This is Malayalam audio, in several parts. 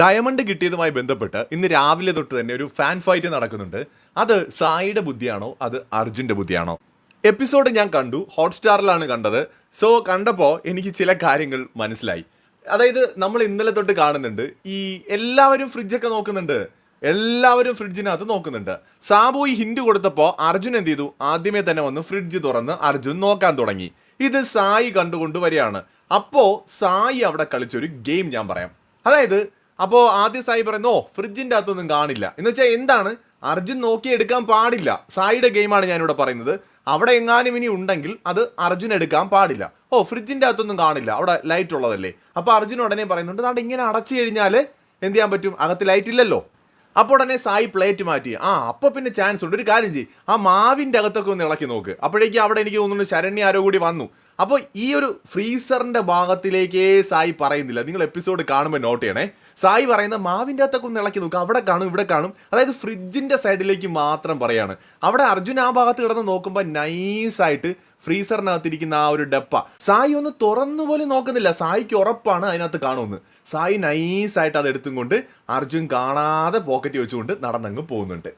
ഡയമണ്ട് കിട്ടിയതുമായി ബന്ധപ്പെട്ട് ഇന്ന് രാവിലെ തൊട്ട് തന്നെ ഒരു ഫാൻ ഫൈറ്റ് നടക്കുന്നുണ്ട്. അത് സായിയുടെ ബുദ്ധിയാണോ? അത് അർജുന്റെ ബുദ്ധിയാണോ? എപ്പിസോഡ് ഞാൻ കണ്ടു. ഹോട്ട്സ്റ്റാറിലാണ് കണ്ടത്. സോ കണ്ടപ്പോൾ എനിക്ക് ചില കാര്യങ്ങൾ മനസ്സിലായി. അതായത് നമ്മൾ ഇന്നലെ തൊട്ട് കാണുന്നുണ്ട്. ഈ എല്ലാവരും ഫ്രിഡ്ജൊക്കെ നോക്കുന്നുണ്ട്. എല്ലാവരും ഫ്രിഡ്ജിനകത്ത് നോക്കുന്നുണ്ട്. സാബു ഈ ഹിൻഡ് കൊടുത്തപ്പോൾ അർജുൻ എന്ത് ചെയ്തു? ആദ്യമേ തന്നെ വന്ന് ഫ്രിഡ്ജ് തുറന്ന് അർജുൻ നോക്കാൻ തുടങ്ങി. ഇത് സായി കണ്ടുകൊണ്ട് വരികയാണ്. അപ്പോൾ സായി അവിടെ കളിച്ചൊരു ഗെയിം ഞാൻ പറയാം. അതായത് അപ്പോൾ ആദ്യം സായി പറയുന്നു ഓ ഫ്രിഡ്ജിന്റെ അകത്തൊന്നും കാണില്ല. എന്ന് വെച്ചാൽ എന്താണ്? അർജുൻ നോക്കി എടുക്കാൻ പാടില്ല. സായിയുടെ ഗെയിമാണ് ഞാനിവിടെ പറയുന്നത്. അവിടെ എങ്ങാനും ഇനി ഉണ്ടെങ്കിൽ അത് അർജുൻ എടുക്കാൻ പാടില്ല. ഓ ഫ്രിഡ്ജിന്റെ അകത്തൊന്നും കാണില്ല. അവിടെ ലൈറ്റ് ഉള്ളതല്ലേ? അപ്പോൾ അർജുൻ ഉടനെ പറയുന്നുണ്ട് നാട് ഇങ്ങനെ അടച്ചു കഴിഞ്ഞാൽ എന്ത് ചെയ്യാൻ പറ്റും? അകത്ത് ലൈറ്റ് ഇല്ലല്ലോ. അപ്പോൾ ഉടനെ സായി പ്ലേറ്റ് മാറ്റി. ആ അപ്പോൾ പിന്നെ ചാൻസ് ഉണ്ട്. ഒരു കാര്യം ചെയ്യും. ആ മാവിന്റെ അകത്തൊക്കെ ഒന്ന് ഇളക്കി നോക്ക്. അപ്പോഴേക്കും അവിടെ എനിക്ക് തോന്നുന്നു ശരണ്യ ആരോ കൂടി വന്നു. അപ്പോൾ ഈ ഒരു ഫ്രീസറിന്റെ ഭാഗത്തിലേക്കേ സായി പറയുന്നില്ല. നിങ്ങൾ എപ്പിസോഡ് കാണുമ്പോൾ നോട്ട് ചെയ്യണേ. സായി പറയുന്ന മാവിന്റെ അകത്തൊക്കെ ഒന്ന് ഇളക്കി നോക്കുക അവിടെ കാണും ഇവിടെ കാണും. അതായത് ഫ്രിഡ്ജിന്റെ സൈഡിലേക്ക് മാത്രം പറയാണ്. അവിടെ അർജുൻ ആ ഭാഗത്ത് കിടന്ന് നോക്കുമ്പോൾ നൈസായിട്ട് ഫ്രീസറിനകത്തിരിക്കുന്ന ആ ഒരു ഡപ്പ. സായി ഒന്ന് തുറന്നു പോലും നോക്കുന്നില്ല. സായിക്ക് ഉറപ്പാണ് അതിനകത്ത് കാണുമെന്ന്. സായി നൈസായിട്ട് അത് എടുത്തും കൊണ്ട് അർജുൻ കാണാതെ പോക്കറ്റ് വെച്ചുകൊണ്ട് നടന്നങ്ങ് പോകുന്നുണ്ട്.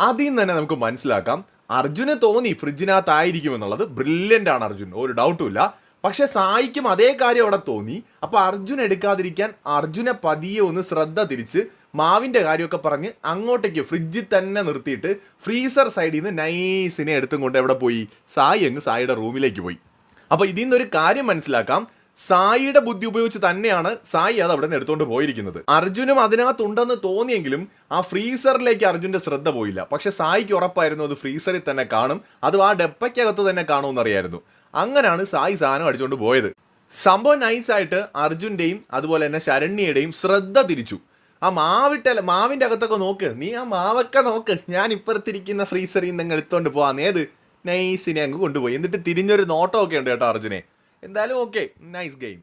അതിൽ നിന്ന് തന്നെ നമുക്ക് മനസ്സിലാക്കാം. അർജുന് തോന്നി ഫ്രിഡ്ജിനകത്തായിരിക്കും എന്നുള്ളത് ബ്രില്യന്റ് ആണ് അർജുൻ ഒരു ഡൗട്ടും ഇല്ല. പക്ഷെ സായിക്കും അതേ കാര്യം അവിടെ തോന്നി. അപ്പോൾ അർജുൻ എടുക്കാതിരിക്കാൻ അർജുനെ പതിയെ ഒന്ന് ശ്രദ്ധ തിരിച്ച് മാവിന്റെ കാര്യമൊക്കെ പറഞ്ഞ് അങ്ങോട്ടേക്ക് ഫ്രിഡ്ജിൽ തന്നെ നിർത്തിയിട്ട് ഫ്രീസർ സൈഡിൽ നിന്ന് നൈസിനെ എടുത്തും കൊണ്ട് എവിടെ പോയി? സായി അങ്ങ് സായിയുടെ റൂമിലേക്ക് പോയി. അപ്പോൾ ഇതിൽ നിന്നൊരു കാര്യം മനസ്സിലാക്കാം. സായിയുടെ ബുദ്ധി ഉപയോഗിച്ച് തന്നെയാണ് സായി അത് അവിടെ നിന്ന് എടുത്തുകൊണ്ട് പോയിരിക്കുന്നത്. അർജുനും അതിനകത്തുണ്ടെന്ന് തോന്നിയെങ്കിലും ആ ഫ്രീസറിലേക്ക് അർജുന്റെ ശ്രദ്ധ പോയില്ല. പക്ഷെ സായിക്ക് ഉറപ്പായിരുന്നു അത് ഫ്രീസറിൽ തന്നെ കാണും. അതും ആ ഡെപ്പയ്ക്കകത്ത് തന്നെ കാണുമെന്ന് അറിയായിരുന്നു അങ്ങനെയാണ് സായി സാധനം അടിച്ചുകൊണ്ട് പോയത്. സംഭവം നൈസായിട്ട് അർജുന്റെയും അതുപോലെ തന്നെ ശരണ്യയുടെയും ശ്രദ്ധ തിരിച്ചു. ആ മാവിട്ട മാവിന്റെ അകത്തൊക്കെ നോക്ക്. നീ ആ മാവൊക്കെ നോക്ക്. ഞാൻ ഇപ്പുറത്തിരിക്കുന്ന ഫ്രീസറിൽ നിന്ന് എടുത്തുകൊണ്ട് പോവാന്ന് ഏത് നൈസിനെ അങ്ങ് കൊണ്ടുപോയി. എന്നിട്ട് തിരിഞ്ഞൊരു നോട്ടമൊക്കെ ഉണ്ട് കേട്ടോ അർജുനെ. എന്തായാലും ഓക്കെ. Nice game